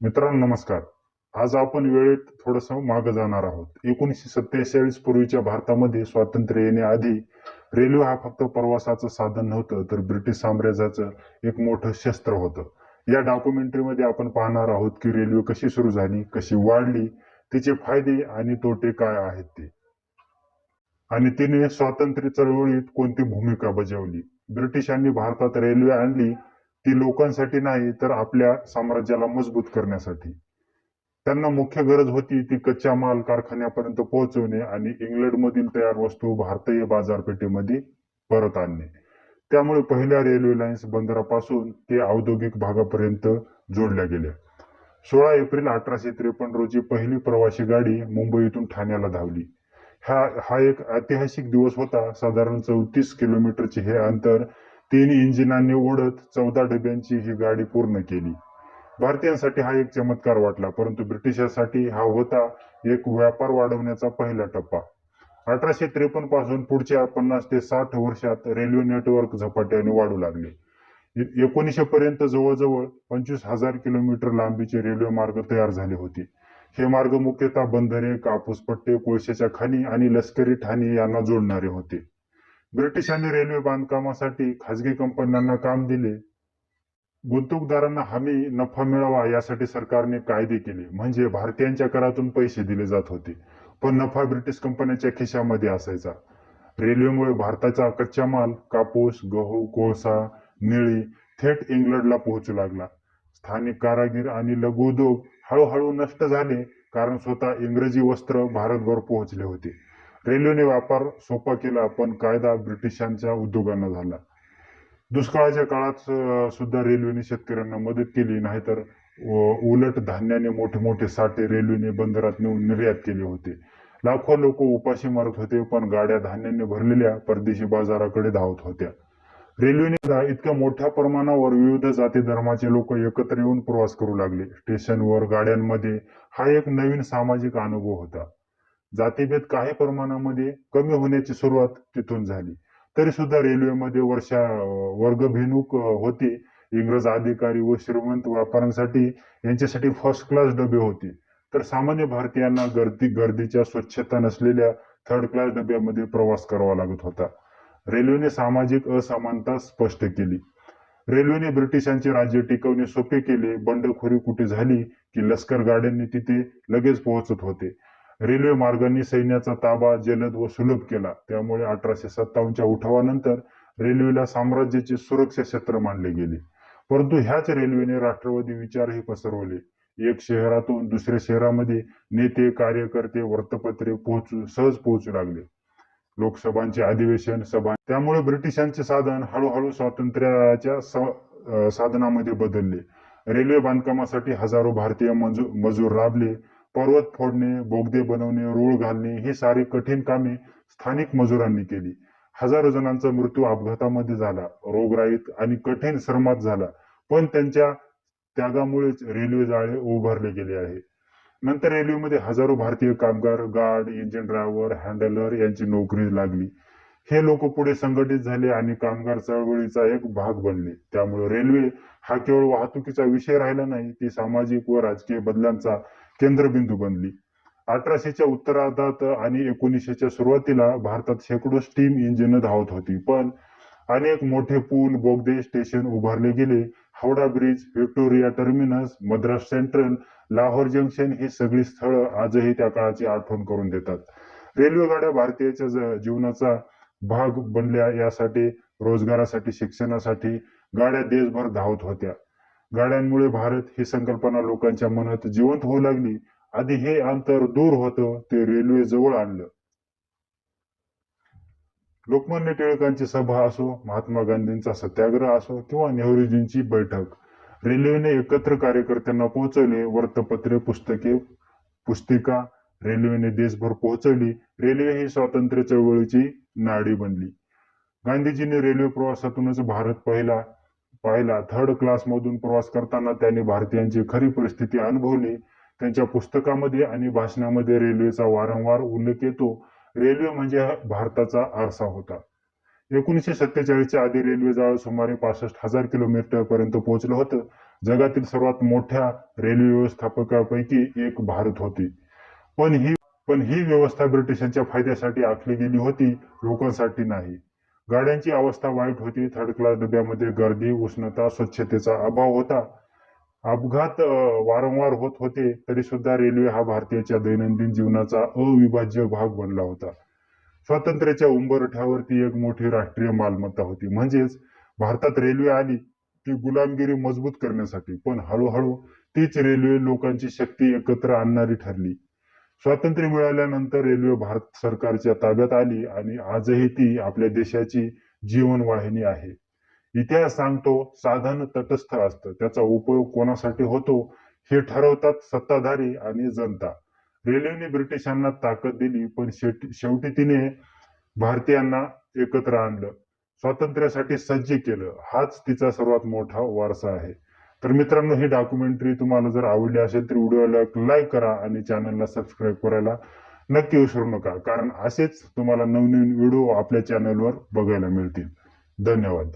मित्रांनो नमस्कार. आज आपण वेळेत थोडस मागे जाणार आहोत. एकोणीसशे सत्तेचाळीस पूर्वीच्या भारतामध्ये स्वातंत्र्य येण्याआधी रेल्वे हा फक्त प्रवासाचं साधन नव्हतं तर ब्रिटिश साम्राज्याचं एक मोठं शस्त्र होतं. या डॉक्युमेंटरीमध्ये आपण पाहणार आहोत की रेल्वे कशी सुरू झाली कशी वाढली तिचे फायदे आणि तोटे काय आहेत ते. आणि तिने स्वातंत्र्य चळवळीत कोणती भूमिका बजावली? ब्रिटिशांनी भारतात रेल्वे आणली ती लोकांसाठी नाही तर आपल्या साम्राज्याला मजबूत करण्यासाठी. त्यांना मुख्य गरज होती ती कच्चा माल कारखान्यापर्यंत पोहोचवणे आणि इंग्लंडमधील तयार वस्तू भारतीय बाजारपेठेमध्ये परत आणणे. त्यामुळे पहिल्या रेल्वे लाईन्स बंदरापासून ते औद्योगिक भागापर्यंत जोडल्या गेल्या. सोळा एप्रिल अठराशे त्रेपन्न रोजी पहिली प्रवासी गाडी मुंबईतून ठाण्याला धावली. हा हा एक ऐतिहासिक दिवस होता. साधारण चौतीस किलोमीटरचे हे अंतर तीन इंजिनांनी ओढत चौदा डब्यांची ही गाडी पूर्ण केली. भारतीयांसाठी हा एक चमत्कार वाटला परंतु ब्रिटिशांसाठी हा होता एक व्यापार वाढवण्याचा पहिला टप्पा. अठराशे त्रेपन्नपासून पुढच्या पन्नास ते साठ वर्षात रेल्वे नेटवर्क झपाट्याने वाढू लागले. एकोणीसशे पर्यंत जवळजवळ पंचवीस हजार किलोमीटर लांबीचे रेल्वे मार्ग तयार झाले होते. हे मार्ग मुख्यतः बंधरे कापूस पट्टे कोळशाच्या खाणी आणि लष्करी ठाणे यांना जोडणारे होते. ब्रिटिशांनी रेल्वे बांधकामासाठी खासगी कंपन्यांना काम दिले. गुंतवणूकदारांना हमी नफा मिळावा यासाठी सरकारने कायदे केले. म्हणजे भारतीयांच्या करातून पैसे दिले जात होते. पण नफा ब्रिटिश कंपन्यांच्या खिशामध्ये असायचा. रेल्वेमुळे भारताचा कच्चा माल कापूस गहू कोळसा निळी थेट इंग्लंडला पोहोचू लागला. स्थानिक कारागीर आणि लघु उद्योग हळूहळू नष्ट झाले कारण स्वतः इंग्रजी वस्त्र भारतभर पोहोचले होते. रेल्वेने व्यापार सोपा केला पण कायदा ब्रिटिशांच्या उद्योगांना झाला. दुष्काळाच्या काळात सुद्धा रेल्वेने शेतकऱ्यांना मदत केली नाहीतर उलट धान्याने मोठे मोठे साठे रेल्वेने बंदरात नेऊन निर्यात केले होते. लाखो लोक उपाशी मारत होते पण गाड्या धान्याने भरलेल्या परदेशी बाजाराकडे धावत होत्या. रेल्वेने इतक्या मोठ्या प्रमाणावर विविध जाती धर्माचे लोक एकत्र येऊन प्रवास करू लागले. स्टेशनवर गाड्यांमध्ये हा एक नवीन सामाजिक अनुभव होता. जातीभेद काही प्रमाणामध्ये कमी होण्याची सुरुवात तिथून झाली. तरी सुद्धा रेल्वेमध्ये वर्षा वर्गभिमुख होती. इंग्रज अधिकारी व श्रीमंत व्यापाऱ्यांसाठी यांच्यासाठी फर्स्ट क्लास डबे होते. तर सामान्य भारतीयांना गर्दी गर्दीच्या स्वच्छता नसलेल्या थर्ड क्लास डब्यामध्ये प्रवास करावा लागत होता. रेल्वेने सामाजिक असमानता स्पष्ट केली. रेल्वेने ब्रिटिशांचे राज्य टिकवणे सोपे केले. बंडखोरी कुठे झाली की लष्कर गाड्यांनी तिथे लगेच पोहोचत होते. रेल्वे मार्गांनी सैन्याचा ताबा जलद व सुलभ केला. त्यामुळे अठराशे सत्तावन्नच्या उठावानंतर रेल्वेला साम्राज्याचे सुरक्षा क्षेत्र मानले गेले. परंतु ह्याच रेल्वेने राष्ट्रवादी विचारही पसरवले. एक शहरातून दुसऱ्या शहरामध्ये नेते कार्यकर्ते वृत्तपत्रे पोहोचू सहज पोहोचू लागले. लोकसभांचे अधिवेशन सभा त्यामुळे ब्रिटिशांचे साधन हळूहळू स्वातंत्र्याच्या साधनामध्ये बदलले. रेल्वे बांधकामासाठी हजारो भारतीय मजूर राबले. पर्वत फोडणे बोगदे बनवणे रूळ घालणे ही सारी कठीण कामे स्थानिक मजुरांनी केली. हजारो जणांचा मृत्यू अपघातामध्ये झाला रोगराईत आणि कठीण श्रमात झाला. पण त्यांच्या त्यागामुळेच रेल्वे जाळे उभारले गेले आहे. नंतर रेल्वेमध्ये हजारो भारतीय कामगार गार्ड इंजिन ड्रायव्हर हँडलर यांची नोकरी लागली. हे लोक पुढे संघटित झाले आणि कामगार चळवळीचा एक भाग बनले. त्यामुळे रेल्वे हा केवळ वाहतुकीचा विषय राहिला नाही ती सामाजिक व राजकीय बदलांचा केंद्रबिंदू बनली. अठराशेच्या उत्तरार्धात आणि एकोणीसशेच्या सुरुवातीला भारतात शेकडो स्टीम इंजिन धावत होती. पण अनेक मोठे पूल बोगदे स्टेशन उभारले गेले. Howrah bridge Victoria terminus Madras central Lahore junction ही सगळी स्थळं आजही त्या काळाची आठवण करून देतात. रेल्वे गाड्या भारतीयाच्या जीवनाचा भाग बनल्या यासाठी रोजगारासाठी शिक्षणासाठी गाड्या देशभर धावत होत्या. गाड्यांमुळे भारत ही संकल्पना लोकांच्या मनात जिवंत होऊ लागली. आधी हे अंतर दूर होतं ते रेल्वे जवळ आणलं. लोकमान्य टिळकांची सभा असो महात्मा गांधींचा सत्याग्रह असो किंवा नेहरूजींची बैठक रेल्वेने एकत्र कार्यकर्त्यांना पोहोचवले वृत्तपत्रे पुस्तके पुस्तिका रेल्वेने देशभर पोहोचवली. रेल्वे ही स्वातंत्र्य चळवळीची नाडी बनली. गांधीजींनी रेल्वे प्रवासातूनच भारत पहिला. पाहिला. थर्ड क्लास मधून प्रवास करताना त्यांनी भारतीयांची खरी परिस्थिती अनुभवली. त्यांच्या पुस्तकामध्ये आणि भाषणामध्ये रेल्वेचा वारंवार उल्लेख येतो. रेल्वे म्हणजे भारताचा आरसा होता. एकोणीसशे सत्तेचाळीसच्या आधी रेल्वे जाळ सुमारे पासष्ट हजार किलोमीटर पर्यंत पोहोचलं होतं. जगातील सर्वात मोठ्या रेल्वे व्यवस्थापकापैकी एक भारत होती. पण ही पण ही व्यवस्था ब्रिटिशांच्या फायद्यासाठी आखली गेली होती लोकांसाठी नाही. गाड्यांची अवस्था वाईट होती. थर्ड क्लास डब्यामध्ये गर्दी उष्णता स्वच्छतेचा अभाव होता. अपघात वारंवार होत होते तरी सुद्धा रेल्वे हा भारतीयाच्या दैनंदिन जीवनाचा अविभाज्य भाग बनला होता. स्वातंत्र्याच्या उंबरठ्यावरती एक मोठी राष्ट्रीय मालमत्ता होती. म्हणजेच भारतात रेल्वे आली ती गुलामगिरी मजबूत करण्यासाठी. पण हळूहळू तीच रेल्वे लोकांची शक्ती एकत्र आणणारी ठरली. स्वातंत्र्य मिळाल्यानंतर रेल्वे भारत सरकारच्या ताब्यात आली आणि आजही ती आपल्या देशाची जीवनवाहिनी आहे. इतिहास सांगतो साधन तटस्थ असतं. त्याचा उपयोग कोणासाठी होतो हे ठरवतात सत्ताधारी आणि जनता. रेल्वेने ब्रिटिशांना ताकद दिली पण शेवटी शेवटी तिने भारतीयांना एकत्र आणलं. स्वातंत्र्यासाठी सज्ज केलं. हाच तिचा सर्वात मोठा वारसा आहे. तर मित्रांनो ही डॉक्युमेंटरी तुम्हाला जर आवडली असेल तर व्हिडिओला लाईक करा आणि चॅनलला सबस्क्राईब करायला नक्की विसरू नका. कारण असेच तुम्हाला नवनवीन व्हिडिओ आपल्या चॅनलवर बघायला मिळतील. धन्यवाद.